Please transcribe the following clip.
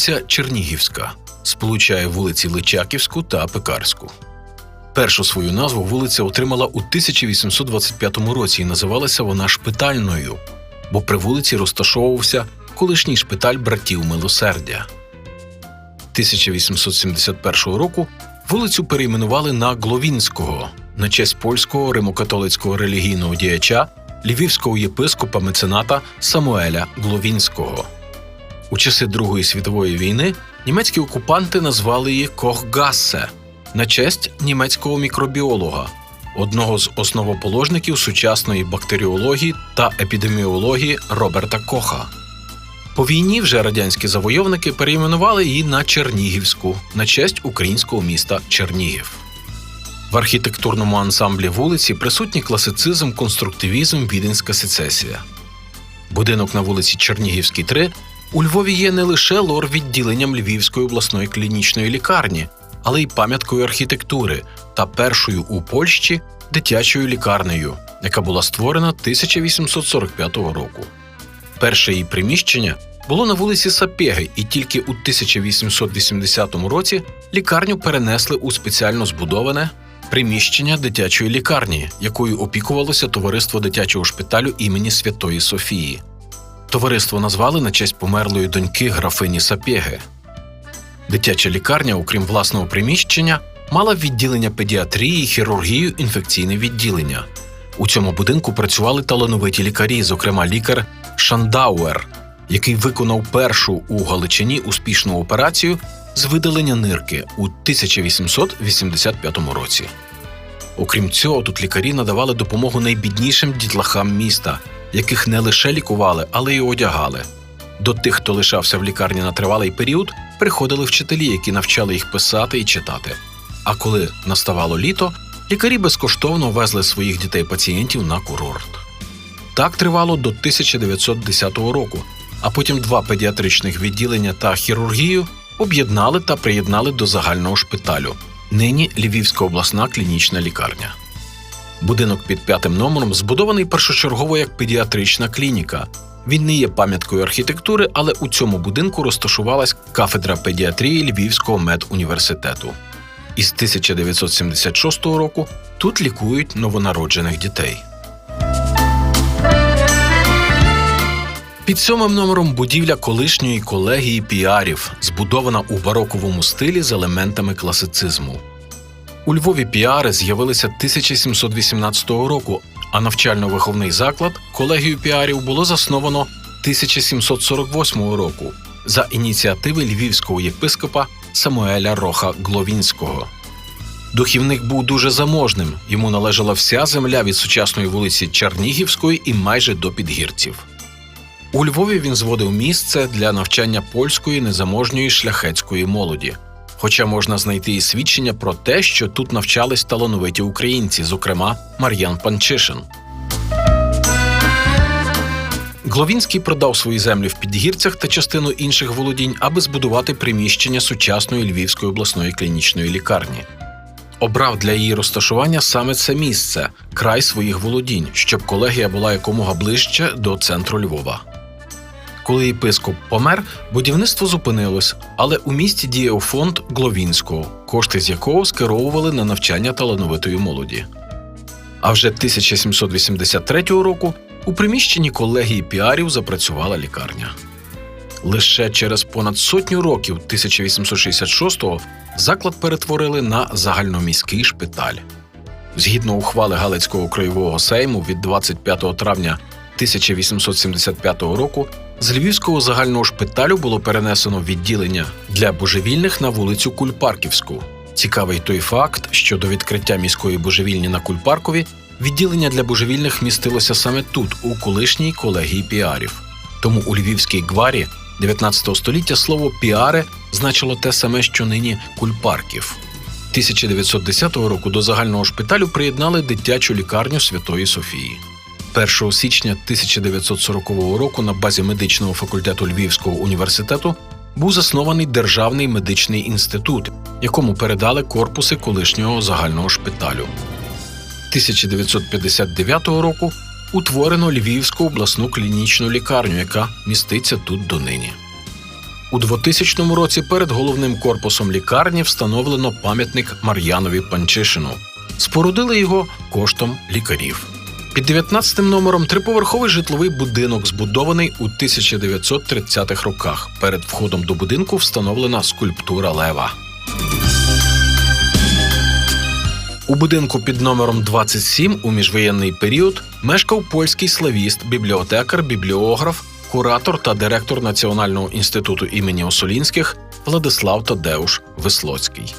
Вулиця Чернігівська сполучає вулиці Личаківську та Пекарську. Першу свою назву вулиця отримала у 1825 році і називалася вона Шпитальною, бо при вулиці розташовувався колишній шпиталь братів Милосердя. 1871 року вулицю перейменували на Гловінського на честь польського римокатолицького релігійного діяча львівського єпископа мецената Самуеля Гловінського. У часи Другої світової війни німецькі окупанти назвали її Кохгассе на честь німецького мікробіолога, одного з основоположників сучасної бактеріології та епідеміології Роберта Коха. По війні вже радянські завойовники перейменували її на Чернігівську на честь українського міста Чернігів. В архітектурному ансамблі вулиці присутні класицизм, конструктивізм, віденська сецесія. Будинок на вулиці Чернігівській, 3 у Львові є не лише лор відділенням Львівської обласної клінічної лікарні, але й пам'яткою архітектури та першою у Польщі дитячою лікарнею, яка була створена 1845 року. Перше її приміщення було на вулиці Сапєги, і тільки у 1880 році лікарню перенесли у спеціально збудоване приміщення дитячої лікарні, якою опікувалося товариство дитячого шпиталю імені Святої Софії. Товариство назвали на честь померлої доньки графині Сапєги. Дитяча лікарня, окрім власного приміщення, мала відділення педіатрії, хірургію, інфекційне відділення. У цьому будинку працювали талановиті лікарі, зокрема лікар Шандауер, який виконав першу у Галичині успішну операцію з видалення нирки у 1885 році. Окрім цього, тут лікарі надавали допомогу найбіднішим дітлахам міста, яких не лише лікували, але й одягали. До тих, хто лишався в лікарні на тривалий період, приходили вчителі, які навчали їх писати і читати. А коли наставало літо, лікарі безкоштовно везли своїх дітей-пацієнтів на курорт. Так тривало до 1910 року, а потім два педіатричних відділення та хірургію об'єднали та приєднали до загального шпиталю. Нині Львівська обласна клінічна лікарня. Будинок під п'ятим номером збудований першочергово як педіатрична клініка. Він не є пам'яткою архітектури, але у цьому будинку розташувалась кафедра педіатрії Львівського медуніверситету. Із 1976 року тут лікують новонароджених дітей. Під сьомим номером будівля колишньої колегії піарів, збудована у бароковому стилі з елементами класицизму. У Львові піари з'явилися 1718 року, а навчально-виховний заклад колегію піарів було засновано 1748 року за ініціативи львівського єпископа Самуеля Роха Гловінського. Духівник був дуже заможним, йому належала вся земля від сучасної вулиці Чернігівської і майже до підгірців. У Львові він зводив місце для навчання польської незаможньої шляхетської молоді. Хоча можна знайти і свідчення про те, що тут навчались талановиті українці, зокрема Мар'ян Панчишин. Гловінський продав свої землі в підгірцях та частину інших володінь, аби збудувати приміщення сучасної Львівської обласної клінічної лікарні. Обрав для її розташування саме це місце, край своїх володінь, щоб колегія була якомога ближче до центру Львова. Коли єпископ помер, будівництво зупинилось, але у місті діяв фонд Гловінського, кошти з якого скеровували на навчання талановитої молоді. А вже 1783 року у приміщенні колегії піарів запрацювала лікарня. Лише через понад сотню років 1866-го заклад перетворили на загальноміський шпиталь. Згідно ухвали Галицького краєвого сейму від 25 травня 1875 року з Львівського загального шпиталю було перенесено відділення для божевільних на вулицю Кульпарківську. Цікавий той факт, що до відкриття міської божевільні на Кульпаркові відділення для божевільних містилося саме тут, у колишній колегії піарів. Тому у львівській гварі 19 століття слово піари значило те саме, що нині Кульпарків. 1910 року до загального шпиталю приєднали дитячу лікарню Святої Софії. 1 січня 1940 року на базі медичного факультету Львівського університету був заснований Державний медичний інститут, якому передали корпуси колишнього загального шпиталю. 1959 року утворено Львівську обласну клінічну лікарню, яка міститься тут донині. У 2000 році перед головним корпусом лікарні встановлено пам'ятник Мар'янові Панчишину. Спорудили його коштом лікарів. Під 19 номером триповерховий житловий будинок, збудований у 1930-х роках. Перед входом до будинку встановлена скульптура лева. У будинку під номером 27 у міжвоєнний період мешкав польський славіст, бібліотекар, бібліограф, куратор та директор Національного інституту імені Осолінських Владислав Тадеуш Вислоцький.